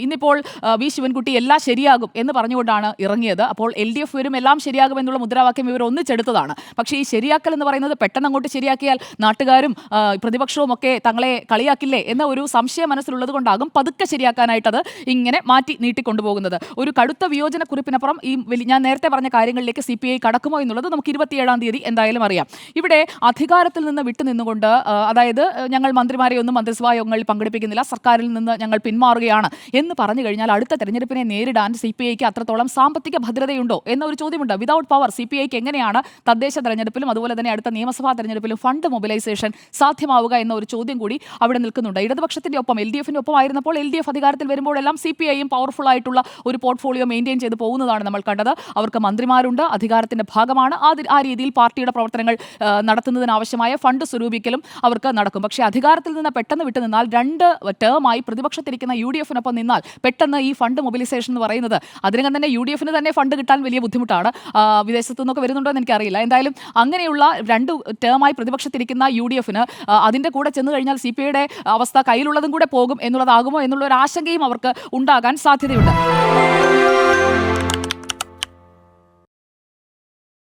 ഇന്നിപ്പോൾ വി. ശിവൻകുട്ടി എല്ലാം ശരിയാകും എന്ന് പറഞ്ഞുകൊണ്ടാണ് ഇറങ്ങിയത്. അപ്പോൾ എൽ ഡി എഫ് വരും എല്ലാം ശരിയാകും എന്നുള്ള മുദ്രാവാക്യം ഇവർ ഒന്നിച്ചെടുത്തതാണ്. പക്ഷേ ഈ ശരിയാക്കൽ എന്ന് പറയുന്നത് പെട്ടെന്ന് അങ്ങോട്ട് ശരിയാക്കിയാൽ നാട്ടുകാരും പ്രതിപക്ഷവും ഒക്കെ തങ്ങളെ കളിയാക്കില്ലേ എന്ന ഒരു സംശയം മനസ്സിലുള്ളത് കൊണ്ടാകും പതുക്കെ ശരിയാക്കാനായിട്ടത് ഇങ്ങനെ മാറ്റി നീട്ടിക്കൊണ്ടുപോകുന്നത് ഒരു കടുത്ത വിയോജന കുറിപ്പിനപ്പുറം ഈ ഞാൻ നേരത്തെ പറഞ്ഞ കാര്യങ്ങളിലേക്ക് സി പി ഐ കടക്കുമോ എന്നുള്ളത് നമുക്ക് ഇരുപത്തിയേഴാം തീയതി എന്തായാലും അറിയാം. ഇവിടെ അധികാരത്തിൽ നിന്ന് വിട്ടുനിന്നുകൊണ്ട് അതായത് ഞങ്ങൾ മന്ത്രിമാരെ ഒന്നും മന്ത്രിസഭാ യോഗങ്ങളിൽ പങ്കെടുപ്പിക്കുന്നില്ല. സർക്കാരിൽ നിന്ന് ഞങ്ങൾ പിന്മാറുകയാണ് എന്ന് പറഞ്ഞു കഴിഞ്ഞാൽ അടുത്ത തെരഞ്ഞെടുപ്പിനെ നേരിടാൻ സി പി ഐക്ക് അത്രത്തോളം സാമ്പത്തിക ഭദ്രതയുണ്ടോ എന്ന ഒരു ചോദ്യമുണ്ട്. വിതൗട്ട് പവർ സി പി ഐക്ക് എങ്ങനെയാണ് തദ്ദേശ തെരഞ്ഞെടുപ്പിലും അതുപോലെ തന്നെ അടുത്ത നിയമസഭാ തെരഞ്ഞെടുപ്പിലും ഫണ്ട് മൊബിലൈസേഷൻ സാധ്യമാവുക എന്ന ഒരു ചോദ്യം കൂടി അവിടെ നിൽക്കുന്നുണ്ട്. ഇടതുപക്ഷത്തിന്റെ ഒപ്പം എൽ ഡി എഫിന്റെ ഒപ്പം ആയിരുന്നപ്പോൾ എൽ ഡി എഫ് അധികാരത്തിൽ വരുമ്പോഴെല്ലാം സി പി ഐയും പവർഫുൾ ആയിട്ടുള്ള ഒരു പോർട്ട്ഫോളിയോ മെയിന്റെയിൻ ചെയ്ത് പോകുന്നതാണ് നമ്മൾ കണ്ടത്. അവർക്ക് മന്ത്രിമാരുണ്ട് അധികാരത്തിന്റെ ഭാഗമാണ്. ആ രീതിയിൽ പാർട്ടിയുടെ പ്രവർത്തനങ്ങൾ നടത്തുന്നതിനാവശ്യമായ ഫണ്ട് സ്വരൂപിക്കലും അവർക്ക് നടക്കും. പക്ഷേ അധികാരത്തിൽ നിന്ന് പെട്ടെന്ന് വിട്ടുനിന്നാൽ രണ്ട് ടേമായി പ്രതിപക്ഷത്തിരിക്കുന്ന യു ഡി എഫിനൊപ്പം നിന്നാൽ പെട്ടെന്ന് ഈ ഫണ്ട് മൊബിലൈസേഷൻ എന്ന് പറയുന്നത് അതിനകം തന്നെ യു ഡി എഫിന് തന്നെ ഫണ്ട് കിട്ടാൻ വലിയ ബുദ്ധിമുട്ടാണ്. വിദേശത്തു നിന്നൊക്കെ വരുന്നുണ്ടോ എന്ന് എനിക്കറിയില്ല. എന്തായാലും അങ്ങനെയുള്ള രണ്ട് ടേമായി പ്രതിപക്ഷത്തിരിക്കുന്ന യു ഡി എഫിന് അതിന്റെ കൂടെ ചെന്ന് കഴിഞ്ഞാൽ സി പി ഐയുടെ അവസ്ഥ കയ്യിലുള്ളതും കൂടെ പോകും എന്നുള്ളതാകുമോ എന്നുള്ള ഒരു ആശങ്കയും അവർക്ക് ഉണ്ടാകാൻ സാധ്യതയുണ്ട്.